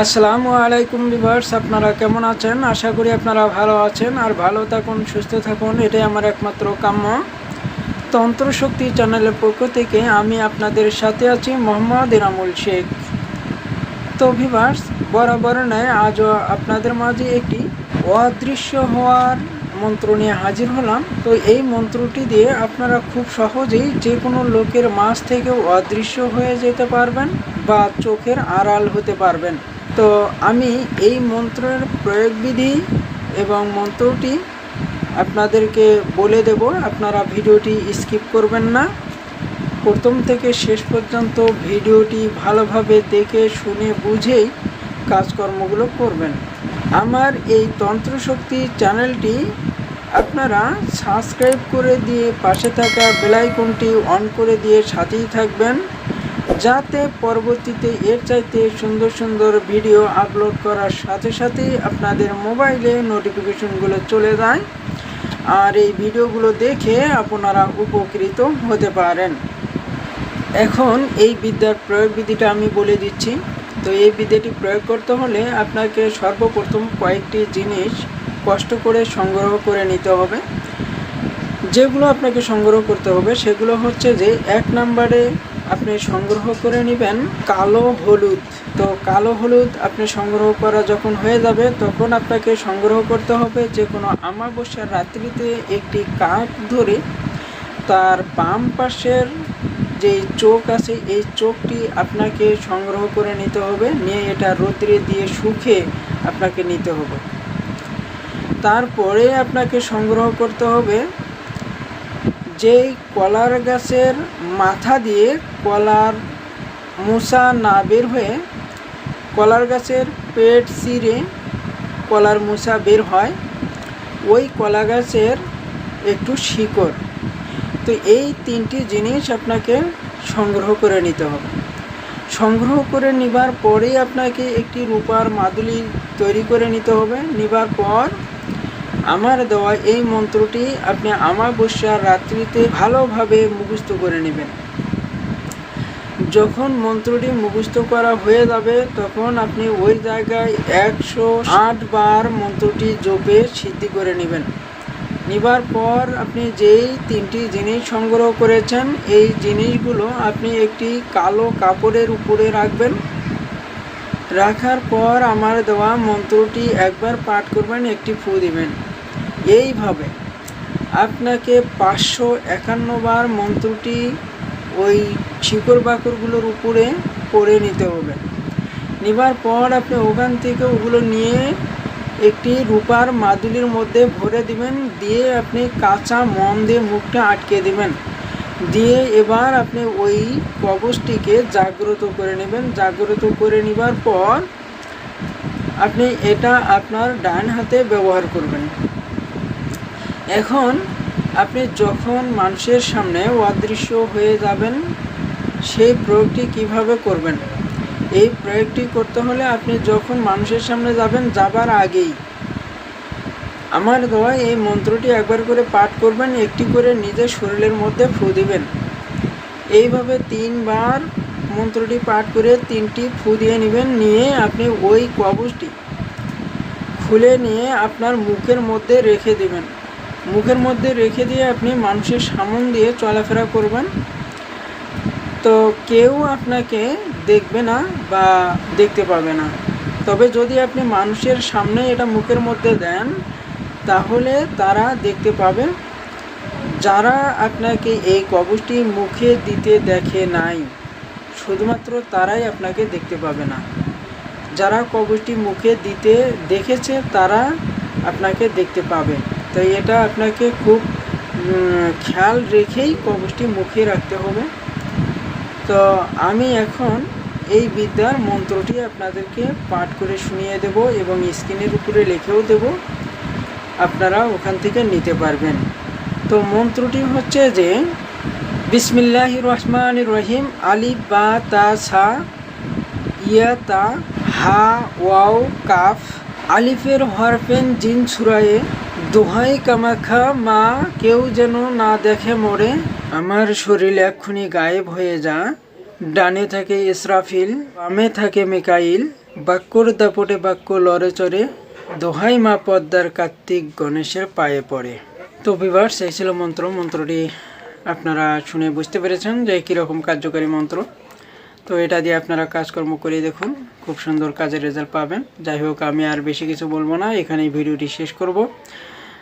আসসালামু আলাইকুম ভিভার্স আপনারা কেমন আছেন? আশা করি আপনারা ভালো আছেন আর ভালো থাকুন, সুস্থ থাকুন। এটাই আমার একমাত্র কাম্য। তন্ত্র শক্তি চ্যানেলের পক্ষ থেকে আমি আপনাদের সাথে আছি মোহাম্মদ ইনামুল শেখ। তো ভিভার্স বরাবর নয় আজও আপনাদের মাঝে একটি অদৃশ্য হওয়ার মন্ত্র নিয়ে হাজির হলাম। তো এই মন্ত্রটি দিয়ে আপনারা খুব সহজেই যে কোনো লোকের মাছ থেকেও অদৃশ্য হয়ে যেতে পারবেন বা চোখের আড়াল হতে পারবেন। তো আমি এই মন্ত্রের প্রয়োগবিধি এবং মন্ত্রটি আপনাদেরকে বলে দেব। আপনারা ভিডিওটি স্কিপ করবেন না। প্রথম থেকে শেষ পর্যন্ত ভিডিওটি ভালোভাবে দেখে, শুনে, বুঝেই কাজকর্মগুলো করবেন। আমার এই তন্ত্রশক্তি চ্যানেলটি আপনারা সাবস্ক্রাইব করে দিয়ে পাশে থাকা বেলাইকনটি অন করে দিয়ে সাথেই থাকবেন। যাতে পরবর্তীতে এর চাইতে সুন্দর সুন্দর ভিডিও আপলোড করার সাথে সাথেই আপনাদের মোবাইলে নোটিফিকেশনগুলো চলে যায়। আর এই ভিডিওগুলো দেখে আপনারা উপকৃত হতে পারেন। এখন এই বিদ্যার প্রয়োগ বিধিটা আমি বলে দিচ্ছি। তো এই বিদ্যাটি প্রয়োগ করতে হলে আপনাকে সর্বপ্রথম কয়েকটি জিনিস কষ্ট করে সংগ্রহ করে নিতে হবে। যেগুলো আপনাকে সংগ্রহ করতে হবে সেগুলো হচ্ছে যে এক নম্বরে আপনি সংগ্রহ করে নেবেন কালো হলুদ। তো কালো হলুদ আপনি সংগ্রহ করা যখন হয়ে যাবে, তখন আপনাকে সংগ্রহ করতে হবে যে কোনো আমাবস্যার রাত্রিতে একটি কাঠ ধরে। তার বাম পাশের যে চোখ আছে, এই চোখটি আপনাকে সংগ্রহ করে নিতে হবে, নিয়ে এটা রোদ্রে দিয়ে শুকে আপনাকে নিতে হবে। তারপরে আপনাকে সংগ্রহ করতে হবে যেই কলার গাছের মাথা দিয়ে কলার মুসা না বের হয়ে কলার গাছের পেট চিরে কলার মুসা বের হয়, ওই কলা গাছের একটু শিকড়। তো এই তিনটি জিনিস আপনাকে সংগ্রহ করে নিতে হবে। সংগ্রহ করে নেবার পরেই আপনাকে একটি রূপার মাদুলি তৈরি করে নিতে হবে। নেবার পর আমার দেওয়া এই মন্ত্রটি আপনি আমাবস্যার রাত্রিতে ভালোভাবে মুখস্থ করে নেবেন। যখন মন্ত্রটি মুখস্থ করা হয়ে যাবে, তখন আপনি ওই জায়গায় একশো আট বার মন্ত্রটি জপে সিদ্ধি করে নেবেন। নেবার পর আপনি যেই তিনটি জিনিস সংগ্রহ করেছেন, এই জিনিসগুলো আপনি একটি কালো কাপড়ের উপরে রাখবেন। রাখার পর আমার দেওয়া মন্ত্রটি একবার পাঠ করবেন, একটি ফু দিবেন। এইভাবে। আপনাকে পাঁচশো একান্ন বার মন্ত্রটি ওই শিকড় বাকড়গুলোর উপরে করে নিতে হবে। নেবার পর আপনি ওখান থেকে ওগুলো নিয়ে একটি রূপার মাদুলির মধ্যে ভরে দিবেন, দিয়ে আপনি কাঁচা মম দিয়ে মুখটা আটকে দিবেন। দিয়ে এবার আপনি ওই কবচটিকে জাগ্রত করে নেবেন। জাগ্রত করে নেবার পর আপনি এটা আপনার ডান হাতে ব্যবহার করবেন। এখন আপনি যখন মানুষের সামনে অদৃশ্য হয়ে যাবেন, সেই প্রয়োগটি কীভাবে করবেন? এই প্রয়োগটি করতে হলে আপনি যখন মানুষের সামনে যাবেন, যাবার আগেই আমার দেওয়া এই মন্ত্রটি একবার করে পাঠ করবেন, একটি করে নিজের শরীরের মধ্যে ফু দিবেন। এইভাবে তিনবার মন্ত্রটি পাঠ করে তিনটি ফু দিয়ে নেবেন, নিয়ে আপনি ওই কবচটি খুলে নিয়ে আপনার মুখের মধ্যে রেখে দিবেন। মুখের মধ্যে রেখে দিয়ে আপনি মানুষের সামন দিয়ে চলাফেরা করবেন। তো কেউ আপনাকে দেখবে না বা দেখতে পাবে না। তবে যদি আপনি মানুষের সামনে এটা মুখের মধ্যে দেন, তাহলে তারা দেখতে পাবে। যারা আপনাকে এই কবচটি মুখে দিতে দেখে নাই, শুধুমাত্র তারাই আপনাকে দেখতে পাবে না। যারা কবচটি মুখে দিতে দেখেছে, তারা আপনাকে দেখতে পাবে। তাই এটা আপনাকে খুব খেয়াল রেখেই কবচটি মুখে রাখতে হবে। তো আমি এখন এই বিদ্যার মন্ত্রটি আপনাদেরকে পাঠ করে শুনিয়ে দেব এবং স্ক্রিনের উপরে লিখেও দেব। আপনারা ওখান থেকে নিতে পারবেন। তো মন্ত্রটি হচ্ছে যে, বিসমিল্লাহ রহমান রহিম, আলিফ, বা, তা, সা, ইয়া, তা, হা, ওয়াও, কাফ, আলিফের হরফেন জিন সুরায়ে দোহাই কামাখা মা কেউ যেন না দেখে মরে। আমার শরীর এক্ষুনি গায়েব হয়ে যা। ডানে থাকে ইসরাফিল, বামে থাকে মিকাইল। বাক্যর দাপটে বাক্য লড়ে চড়ে দোহাই মা পদ্মার কার্তিক গণেশের পায়ে পড়ে। তো বিভার্স এই ছিল মন্ত্র। মন্ত্রটি আপনারা শুনে বুঝতে পেরেছেন যে কীরকম কার্যকারী মন্ত্র। তো এটা দিয়ে আপনারা কাজকর্ম করে দেখুন, খুব সুন্দর কাজের রেজাল্ট পাবেন। যাই হোক, আমি আর বেশি কিছু বলব না। এখানেই ভিডিওটি শেষ করব।